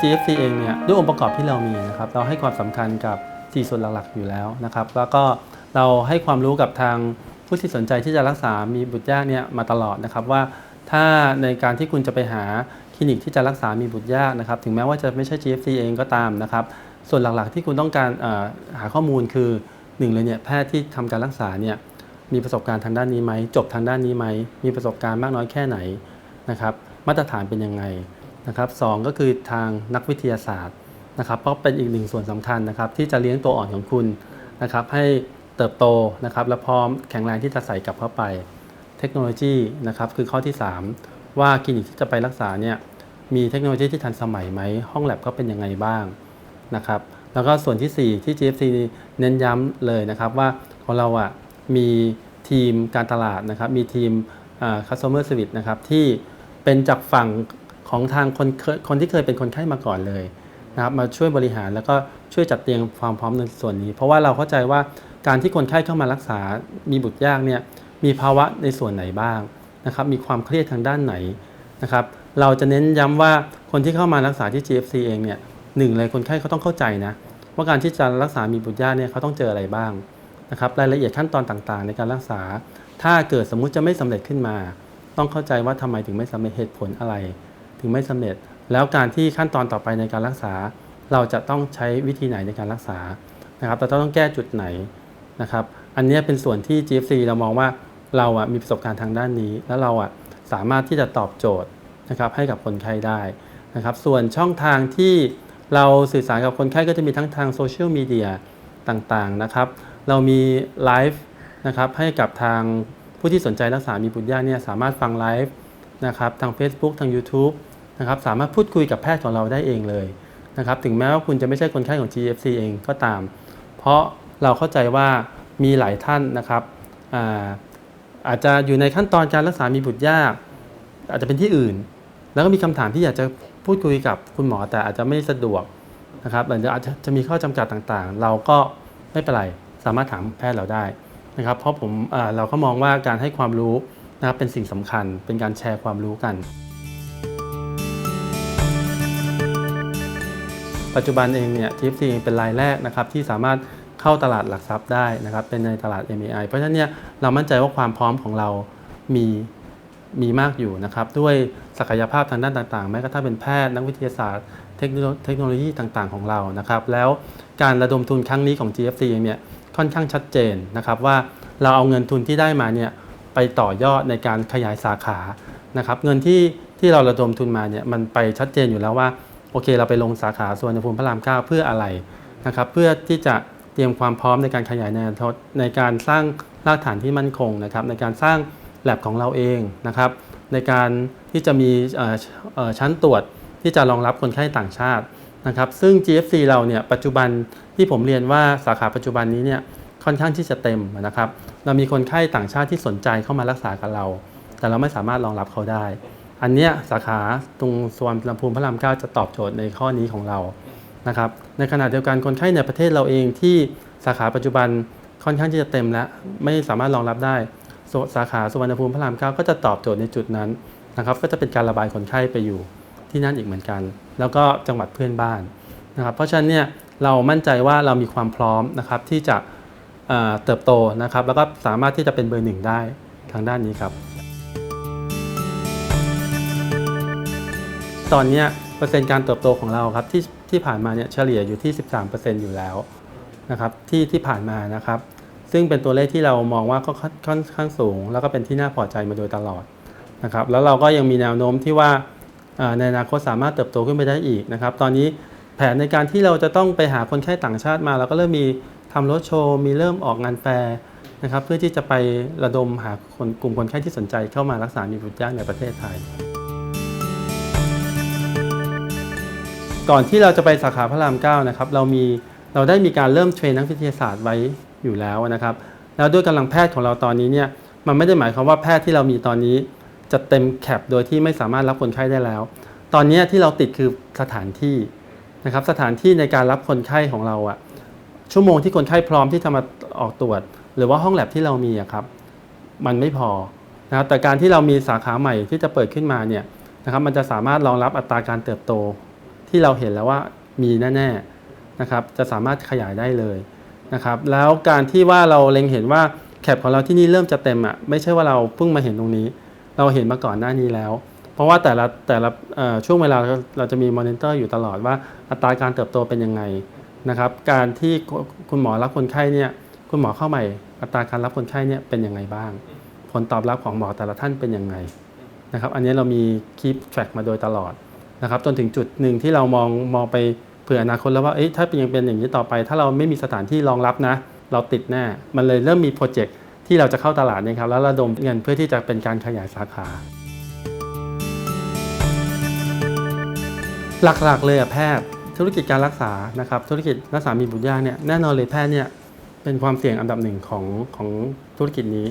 GFC เองเนี่ยด้วยองค์ประกอบที่เรามีนะครับเราให้ความสำคัญกับ4ส่วนหลักๆอยู่แล้วนะครับ แล้วก็เราให้ความรู้กับทางผู้ที่สนใจที่จะรักษา มีบุตรยากเนี่ยมาตลอดนะครับว่าถ้าในการที่คุณจะไปหาคลินิกที่จะรักษา มีบุตรยากนะครับถึงแม้ว่าจะไม่ใช่ GFC เองก็ตามนะครับส่วนหลักๆที่คุณต้องการหาข้อมูลคือหนึ่งเลยเนี่ยแพทย์ที่ทำการรักษาเนี่ยมีประสบการณ์ทางด้านนี้ไหมจบทางด้านนี้ไหมมีประสบการณ์มากน้อยแค่ไหนนะครับมาตรฐานเป็นยังไง นะครับสองก็คือทางนักวิทยาศาสตร์นะครับเพราะเป็นอีกหนึ่งส่วนสำคัญนะครับที่จะเลี้ยงตัวอ่อนของคุณนะครับให้เติบโตนะครับและพร้อมแข็งแรงที่จะใส่กลับเข้าไป เทคโนโลยีนะครับคือข้อที่ 3 ว่าคลินิกที่จะไปรักษาเนี่ยมีเทคโนโลยีที่ทันสมัยไหม ห้องแลบก็เป็นยังไงบ้างนะครับแล้วก็ส่วนที่ 4 ที่ GFC เน้นย้ำเลยนะครับว่าของเราอะมีทีมการตลาดนะครับมีทีม customer service นะครับที่เป็นจากฝั่ง ของทางคนคนที่เคยเป็นคนไข้มาก่อนเลยนะครับมาช่วยบริหารแล้วก็ช่วยจัดเตียมความพร้อมในส่วนนี้ เพราะว่าเราเข้าใจว่าการที่คนไข้เข้ามารักษา มีบุตรยากเนี่ยมีภาวะในส่วนไหนบ้างนะครับมีความเครียดทางด้านไหนนะครับเราจะเน้นย้ำว่าคนที่เข้ามารักษาที่ GFC เองเนี่ยหนึ่งเลยคนไข้เขาต้องเข้าใจนะว่าการที่จะรักษามีบุตรยากเนี่ยเขาต้องเจออะไรบ้างนะครับรายละเอียดขั้นตอนต่างๆ ในการรักษา ถ้าเกิดสมมุติจะไม่สำเร็จขึ้นมา ต้องเข้าใจว่าทำไมถึงไม่สำเร็จเหตุผลอะไร ถึงไม่สำเร็จ แล้วการที่ขั้นตอนต่อไปในการรักษา เราจะต้องใช้วิธีไหนในการรักษานะครับเราต้องแก้จุดไหนนะครับ อันนี้เป็นส่วนที่ GFC เรามองว่าเราอะมีประสบการณ์ทางด้านนี้ แล้วเราอะสามารถที่จะตอบโจทย์นะครับให้กับคนไข้ได้นะครับ ส่วนช่องทางที่เราสื่อสารกับคนไข้ก็จะมีทั้งทางโซเชียลมีเดียต่างๆนะครับ เรามีไลฟ์นะครับให้กับทางผู้ที่สนใจรักษามีบุตรยากเนี่ยสามารถฟังไลฟ์ นะครับทาง Facebook ทาง YouTube นะครับสามารถพูดคุยกับแพทย์ของเราได้เองเลยนะครับถึงแม้ว่าคุณจะไม่ใช่คนไข้ของ GFC เองก็ตาม เพราะเราเข้าใจว่ามีหลายท่านนะครับอาอาจจะอยู่ในขั้นตอนการรักษามีบุตรยาก อาจจะเป็นที่อื่น แล้วก็มีคำถามที่อยากจะพูดคุยกับคุณหมอแต่อาจจะไม่สะดวกนะครับหรืออาจจะจะมีข้อจำกัดต่างๆ เราก็ไม่เป็นไรสามารถถามแพทย์เราได้นะครับ เพราะผมอ่าเราก็มองว่าการให้ความรู้ นะครับเป็นสิ่งสำคัญเป็นการแชร์ความรู้กัน ปัจจุบันเองเนี่ย TFC เองเป็นรายแรกนะครับที่สามารถเข้าตลาดหลักทรัพย์ได้นะครับเป็นในตลาด MAI เพราะฉะนั้นเนี่ยเรามั่นใจว่าความพร้อมของเรามีมีมากอยู่นะครับด้วยศักยภาพทางด้านต่างๆ แม้กระทั่งเป็นแพทย์นักวิทยาศาสตร์เทคโนโลเทคโนโลยีต่างๆ ของเรานะครับ แล้วการระดมทุนครั้งนี้ของ GFC เนี่ยค่อนข้างชัดเจนนะครับว่าเราเอาเงินทุนที่ได้มาเนี่ย ไปต่อยอดในการขยายสาขานะครับเงินที่ที่เราระดมทุนมาเนี่ยมันไปชัดเจนอยู่แล้วว่าโอเค เราไปลงสาขาส่วนภูมิพระราม9เพื่ออะไรนะครับเพื่อที่จะเตรียมความพร้อมในการขยายในอนาคตในการสร้างรากฐานที่มั่นคงนะครับในการสร้างแลบของเราเองนะครับในการที่จะมีอ่อเอ่อชั้นตรวจที่จะรองรับคนไข้ต่างชาตินะครับซึ่ง GFC เราเนี่ยปัจจุบันที่ผมเรียนว่าสาขาปัจจุบันนี้เนี่ย ค่อนข้างที่จะเต็มนะครับ เรามีคนไข้ต่างชาติที่สนใจเข้ามารักษากับเรา แต่เราไม่สามารถรองรับเขาได้ อันเนี้ยสาขาตรงสวนลำพูนพระรามเก้าจะตอบโจทย์ในข้อนี้ของเรานะครับ ในขณะเดียวกันคนไข้ในประเทศเราเองที่สาขาปัจจุบันค่อนข้างที่จะเต็มแล้วไม่สามารถรองรับได้ สาขาสุวรรณภูมิพระรามเก้าก็จะตอบโจทย์ในจุดนั้นนะครับ ก็จะเป็นการระบายคนไข้ไปอยู่ที่นั่นอีกเหมือนกัน แล้วก็จังหวัดเพื่อนบ้านนะครับ เพราะฉะนั้นเนี่ยเรามั่นใจว่าเรามีความพร้อมนะครับที่จะ เติบโตนะครับ แล้วก็สามารถที่จะเป็นเบอร์หนึ่งได้ทางด้านนี้ครับ ตอนนี้เปอร์เซ็นต์การเติบโตของเราครับที่ที่ผ่านมาเนี่ยเฉลี่ยอยู่ที่ 13%อยู่แล้วนะครับที่ที่ผ่านมานะครับ ซึ่งเป็นตัวเลขที่เรามองว่าก็ค่อนข้างสูง แล้วก็เป็นที่น่าพอใจมาโดยตลอดนะครับ แล้วเราก็ยังมีแนวโน้มที่ว่าอ่าในอนาคตสามารถเติบโตขึ้นไปได้อีกนะครับ ตอนนี้แผนในการที่เราจะต้องไปหาคนไข้ต่างชาติมาเราก็เริ่มมี ทำรถโชว์มีเริ่มออกงานแฟร์นะครับ เพื่อที่จะไประดมหาคนกลุ่มคนไข้ที่สนใจเข้ามารักษามีบุตรยากในประเทศไทย ก่อนที่เราจะไปสาขาพระรามเก้านะครับเรามีเราได้มีการเริ่มเทรนนักวิทยาศาสตร์ไว้อยู่แล้วนะครับ แล้วด้วยกำลังแพทย์ของเราตอนนี้เนี่ยมันไม่ได้หมายความว่าแพทย์ที่เรามีตอนนี้ จะเต็มแคปโดยที่ไม่สามารถรับคนไข้ได้แล้ว ตอนนี้ที่เราติดคือสถานที่นะครับสถานที่ในการรับคนไข้ของเราอะ ชั่วโมงที่คนไข้พร้อมที่จะมาออกตรวจ หรือว่าห้องแลบที่เรามีอะครับ มันไม่พอนะครับแต่การที่เรามีสาขาใหม่ที่จะเปิดขึ้นมาเนี่ยนะครับ มันจะสามารถรองรับอัตราการเติบโต ที่เราเห็นแล้วว่ามีแน่ๆนะครับ จะสามารถขยายได้เลยนะครับ แล้วการที่ว่าเราเล็งเห็นว่าแคปของเราที่นี่เริ่มจะเต็มอะไม่ใช่ว่าเราเพิ่งมาเห็นตรงนี้ เราเห็นมาก่อนหน้านี้แล้ว เพราะว่าแต่ละแต่ละช่วงเวลาเราจะมีมอนิเตอร์อยู่ตลอดว่าอัตราการเติบโตเป็นยังไง นะครับการที่คุณหมอรับคนไข้เนี่ยคุณหมอเข้าใหม่อัตราการรับคนไข้เนี่ยเป็นยังไงบ้าง ผลตอบรับของหมอแต่ละท่านเป็นยังไงนะครับอันนี้เรามี keep track มาโดยตลอดนะครับจนถึงจุดหนึ่งที่เรามองมองไปเผื่ออนาคตแล้วว่าเอ๊ะถ้าเป็นยังเป็นอย่างนี้ต่อไป ถ้าเราไม่มีสถานที่รองรับนะ เราติดแน่มันเลยเริ่มมีโปรเจกต์ที่เราจะเข้าตลาดนี่ยครับแล้วระดมเงินเพื่อที่จะเป็นการขยายสาขา หลักๆเลยอะแพทย์ ธุรกิจการรักษานะครับธุรกิจรักษามีบุตรยากเนี่ยแน่นอนเลยแพทย์เนี่ยเป็นความเสี่ยงอันดับหนึ่งของของธุรกิจนี้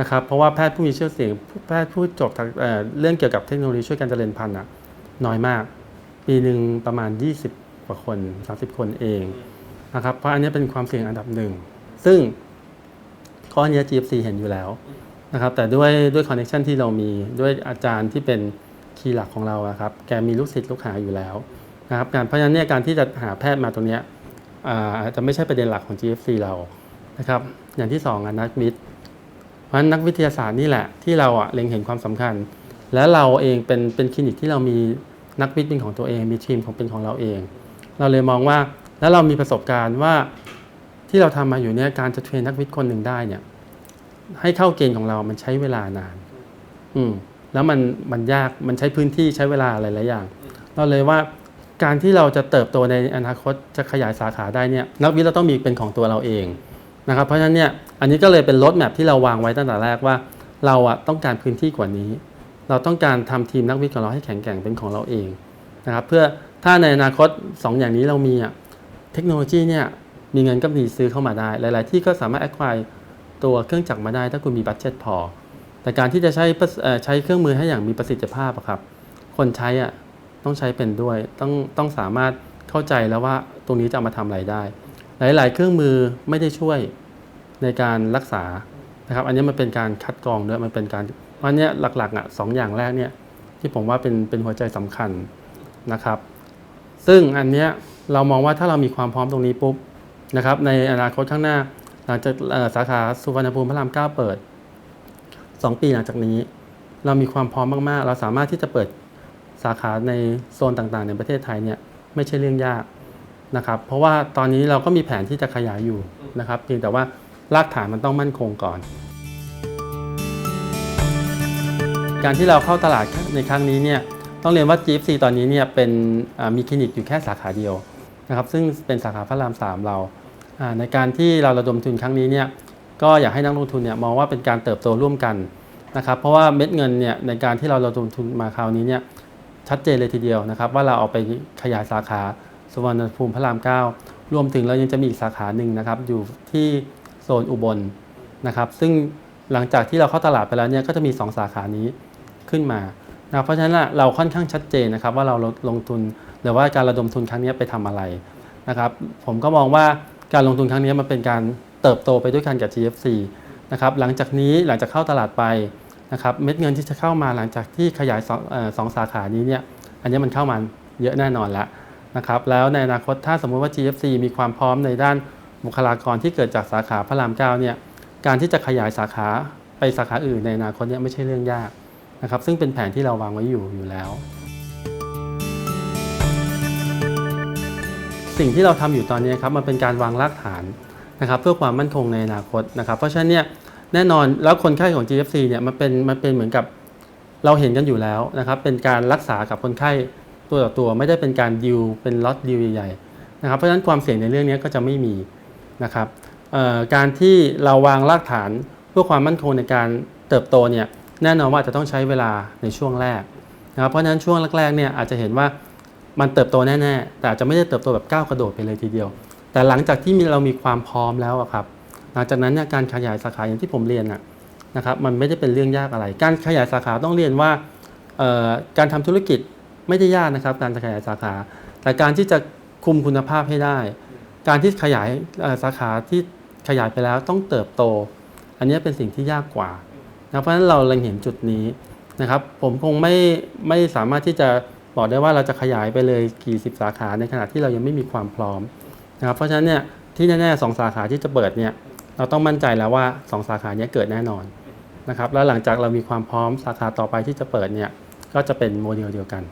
นะครับเพราะว่าแพทย์ผู้มีชื่อเสียงแพทย์ผู้จบเเรื่องเกี่ยวกับเทคโนโลยีช่วยการเจริญพันธุ์อะน้อยมาก ปีหนึ่งประมาณ 20 กว่าคน 30 คนเองนะครับเพราะอันนี้เป็นความเสี่ยงอันดับหนึ่งซึ่งข้อนี้ GFC เห็นอยู่แล้วนะครับแต่ด้วยด้วยคอนเนคชันที่เรามีด้วยอาจารย์ที่เป็นคีย์หลักของเราครับแกมีลูกศิษย์ลูกหาอยู่แล้ว นะครับการเพราะฉะนั้นเนี่ยการที่จะหาแพทย์มาตรงนี้อาจจะไม่ใช่ประเด็นหลักของ GFC เรานะครับอย่างที่สองนักวิทย์เพราะฉะนั้นนักวิทยาศาสตร์นี่แหละที่เราอะเล็งเห็นความสำคัญ และเราเองเป็นเป็นคลินิกที่เรามีนักวิทย์เป็นของตัวเอง มีทีมของเป็นของเราเอง เราเลยมองว่าแล้วเรามีประสบการณ์ว่าที่เราทำมาอยู่เนี่ยการจะเทรนนักวิทย์คนหนึ่งได้เนี่ยให้เข้าเกณฑ์ของเรามันใช้เวลานาน อืมแล้วมันมันยากมันใช้พื้นที่ใช้เวลาหลายๆอย่าง เราเลยว่า การที่เราจะเติบโตในอนาคตจะขยายสาขาได้เนี่ยนักวิทย์เราต้องมีเป็นของตัวเราเองนะครับเพราะฉะนั้นเนี่ยอันนี้ก็เลยเป็นรถแมพที่เราวางไว้ตั้งแต่แรกว่า เราอะต้องการพื้นที่กว่านี้ เราต้องการทำทีมนักวิทย์ของเราให้แข็งแกร่งเป็นของเราเองนะครับเพื่อถ้าในอนาคต 2 อย่างนี้เรามีอะเทคโนโลยีเนี่ยมีเงินก็มีซื้อเข้ามาได้ หลาย ๆ ที่ก็สามารถ acquire ตัวเครื่องจักรมาได้ ถ้าคุณมีบัตเจ็ตพอ แต่การที่จะใช้ใช้เครื่องมือให้อย่างมีประสิทธิภาพอะครับคนใช้อะ ต้องใช้เป็นด้วย ต้องต้องสามารถเข้าใจแล้วว่าตรงนี้จะเอามาทำอะไรได้ หลาย ๆ เครื่องมือไม่ได้ช่วยในการรักษานะครับ อันนี้มันเป็นการคัดกรองด้วยมันเป็นการอันนี้หลักๆอะสองอย่างแรกเนี่ยที่ผมว่าเป็นเป็นหัวใจสำคัญนะครับ ซึ่งอันเนี้ยเรามองว่าถ้าเรามีความพร้อมตรงนี้ปุ๊บนะครับ ในอนาคตข้างหน้า หลังจากสาขาสุวรรณภูมิพระรามเก้าเปิด 2 ปีหลังจากนี้ เรามีความพร้อมมากๆ เราสามารถที่จะเปิด สาขาในโซนต่างๆ ในประเทศไทยเนี่ยไม่ใช่เรื่องยากนะครับ เพราะว่าตอนนี้เราก็มีแผนที่จะขยายอยู่นะครับเพียงแต่ว่ารากฐานมันต้องมั่นคงก่อน การที่เราเข้าตลาดในครั้งนี้เนี่ยต้องเรียนว่า GFC ตอนนี้เนี่ยเป็นมีคลินิกอยู่แค่สาขาเดียวนะครับซึ่งเป็นสาขาพระรามสามเรา ในการที่เราระดมทุนครั้งนี้เนี่ยก็อยากให้นักลงทุนเนี่ยมองว่าเป็นการเติบโตร่วมกันนะครับเพราะว่าเม็ดเงินเนี่ยในการที่เราระดมทุนมาคราวนี้เนี่ย ชัดเจนเลยทีเดียวนะครับ ว่าเราเอาไปขยายสาขาสุวรรณภูมิพระรามเก้ารวมถึงเรายังจะมีอีกสาขาหนึ่งนะครับ อยู่ที่โซนอุบลนะครับ ซึ่งหลังจากที่เราเข้าตลาดไปแล้วเนี่ยก็จะมี 2 สาขานี้ขึ้นมานะเพราะฉะนั้นเราค่อนข้างชัดเจนนะครับ ว่าเราลงทุนหรือว่าการระดมทุนครั้งนี้ไปทำอะไรนะครับ ผมก็มองว่าการลงทุนครั้งนี้มันเป็นการเติบโตไปด้วยกันกับ GFC นะครับหลังจากนี้หลังจากเข้าตลาดไป นะครับเม็ดเงินที่จะเข้ามาหลังจากที่ขยายสองสองสาขานี้เนี่ยอันนี้มันเข้ามาเยอะแน่นอนแล้วนะครับแล้วในอนาคตถ้าสมมุติว่า GFC มีความพร้อมในด้านบุคลากรที่เกิดจากสาขาพระรามเก้าเนี่ยการที่จะขยายสาขาไปสาขาอื่นในอนาคตเนี่ยไม่ใช่เรื่องยากนะครับซึ่งเป็นแผนที่เราวางไว้อยู่อยู่แล้ว สิ่งที่เราทำอยู่ตอนนี้ครับมันเป็นการวางรากฐานนะครับเพื่อความมั่นคงในอนาคตนะครับเพราะฉะนั้นเนี่ย แน่นอนแล้วคนไข้ของ GFC เนี่ยมันเป็นมันเป็นเหมือนกับเราเห็นกันอยู่แล้วนะครับ เป็นการรักษากับคนไข้ตัวต่อตัวไม่ได้เป็นการดิวเป็นล็อตดิวใหญ่ๆนะครับเพราะฉะนั้นความเสี่ยงในเรื่องนี้ก็จะไม่มีนะครับการที่เราวางรากฐานเพื่อความมั่นคงในการเติบโตเนี่ยแน่นอนว่าจะต้องใช้เวลาในช่วงแรกนะครับเพราะฉะนั้นช่วงแรกๆเนี่ยอาจจะเห็นว่ามันเติบโตแน่ๆ แต่อาจจะไม่ได้เติบโตแบบก้าวกระโดดไปเลยทีเดียว แต่หลังจากที่เรามีความพร้อมแล้วครับ หลังจากนั้นเนี่ยการขยายสาขาอย่างที่ผมเรียนนะครับมันไม่ได้เป็นเรื่องยากอะไร การขยายสาขาต้องเรียนว่าการทำธุรกิจไม่ได้ยากนะครับ การจะขยายสาขา แต่การที่จะคุมคุณภาพให้ได้ การที่ขยายสาขาที่ขยายไปแล้วต้องเติบโต อันนี้เป็นสิ่งที่ยากกว่านะเพราะฉะนั้นเราเล็งเห็นจุดนี้นะครับผมคงไม่ไม่สามารถที่จะบอกได้ว่าเราจะขยายไปเลยกี่สิบสาขาในขณะที่เรายังไม่มีความพร้อมนะครับเพราะฉะนั้นเนี่ยที่แน่ๆสองสาขาที่จะเปิดเนี่ย เราต้องมั่นใจแล้วว่าสองสาขาเนี้เกิดแน่นอนนะครับแล้วหลังจากเรามีความพร้อมสาขาต่อไปที่จะเปิดเนี่ยก็จะเป็นโมเดลเดียวกัน